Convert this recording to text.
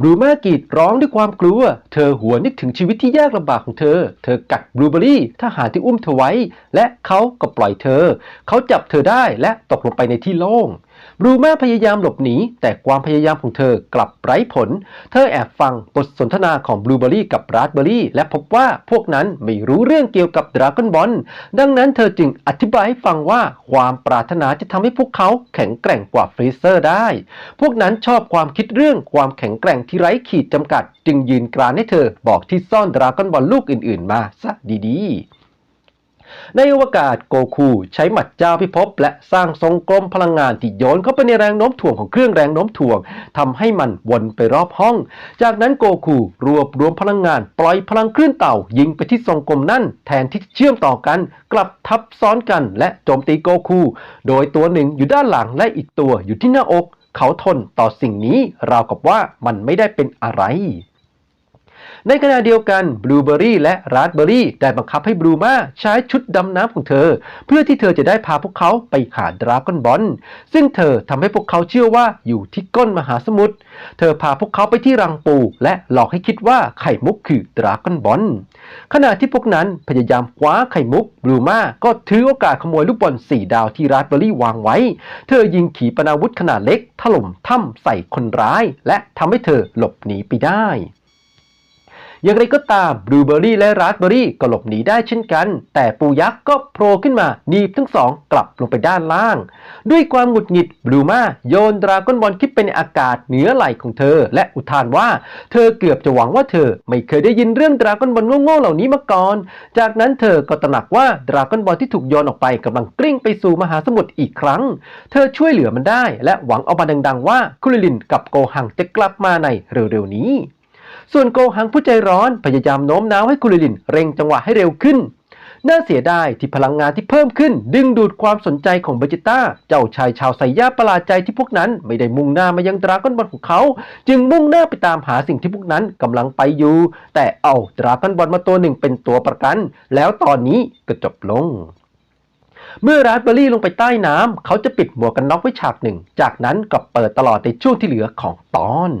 บรูมากรีดร้องด้วยความกลัว เธอหัวนนึกถึงชีวิตที่ยากลำบากของเธอ เธอกัดบลูเบอรี่ทหารที่อุ้มเธอไว้ และเขาก็ปล่อยเธอ เขาจับเธอได้และตกลงไปในที่โล่ง บรูมาพยายามหลบหนี แต่ความพยายามของเธอกลับไร้ผล เธอแอบฟังบทสนทนาของบลูเบอรี่กับราสเบอรี่ และพบว่าพวกนั้นไม่รู้เรื่องเกี่ยวกับดราก้อนบอลดังนั้นเธอจึงอธิบายให้ฟังว่าความปรารถนาจะทำให้พวกเขาแข็งแกร่งกว่าฟรีเซอร์ได้ พวกนั้นชอบความคิดเรื่องความแข็งแกร่งที่ไร้ขีดจำกัด จึงยืนกรานให้เธอบอกที่ซ่อนดราก้อนบอลลูกอื่นๆ มาซะดีๆ ในอวกาศโกคูใช้หมัดเจ้าพิภพและสร้างทรงกลมพลังงานที่โยนเข้าไปในแรงโน้มถ่วงของเครื่องแรงโน้มถ่วงทำให้มันวนไปรอบห้อง จากนั้นโกคูรวบรวมพลังงานปล่อยพลังคลื่นเต่ายิงไปที่ทรงกลมนั่น แทนที่จะเชื่อมต่อกัน กลับทับซ้อนกันและโจมตีโกคู โดยตัวหนึ่งอยู่ด้านหลังและอีกตัวอยู่ที่หน้าอก เขาทนต่อสิ่งนี้ราวกับว่ามันไม่ได้เป็นอะไร ในขณะเดียวกันบลูเบอรี่และราสเบอรี่ได้บังคับให้บลูมาใช้ชุดดำน้ำของเธอ เพื่อที่เธอจะได้พาพวกเขาไปหาดราก้อนบอลซึ่งเธอทำให้พวกเขาเชื่อว่าอยู่ที่ก้นมหาสมุทรเธอพาพวกเขาไปที่รังปู และหลอกให้คิดว่าไข่มุกคือดราก้อนบอลขณะที่พวกนั้นพยายามคว้าไข่มุกบลูมาก็ถือโอกาสขโมยลูกบอลสี่ดาวที่ราสเบอรี่วางไว้ เธอยิงขีปนาวุธขนาดเล็กถล่มถ้ำใส่คนร้าย และทำให้เธอหลบหนีไปได้ อย่างไรก็ตามบลูเบอรี่และราสเบอรี่ก็หลบหนีได้เช่นกัน แต่ปูยักษ์ก็โผล่ขึ้นมาหนีบทั้งสองกลับลงไปด้านล่าง ด้วยความหงุดหงิดบลูมาโยนดราก้อนบอลขึ้นไปในอากาศเหนือไหล่ของเธอ และอุทานว่า เธอเกือบจะหวังว่าเธอไม่เคยได้ยินเรื่องดราก้อนบอลโง่ๆเหล่านี้มาก่อน จากนั้นเธอก็ตระหนักว่าดราก้อนบอลที่ถูกโยนออกไปกำลังกลิ้งไปสู่มหาสมุทรอีกครั้ง เธอช่วยเหลือมันได้ และหวังเอามาดังๆว่าคุริลินกับโกหังจะกลับมาในเร็วๆนี้ ส่วนโกหังผู้ใจร้อนพยายามโน้มน้าวให้คุริลินเร่งจังหวะให้เร็วขึ้น น่าเสียดายที่พลังงานที่เพิ่มขึ้น ดึงดูดความสนใจของเบจิต้า เจ้าชายชาวไซย่าประหลาดใจที่พวกนั้นไม่ได้มุ่งหน้ามายังดราก้อนบอลของเขา จึงมุ่งหน้าไปตามหาสิ่งที่พวกนั้นกำลังไปอยู่ แต่เอาดราก้อนบอลมาตัวหนึ่งเป็นตัวประกัน แล้วตอนนี้ก็จบลงเมื่อราสเบอรี่ลงไปใต้น้ำเขาจะปิดหมวกกันน็อกไว้ฉากหนึ่ง จากนั้นก็เปิดตลอดในช่วงที่เหลือของตอน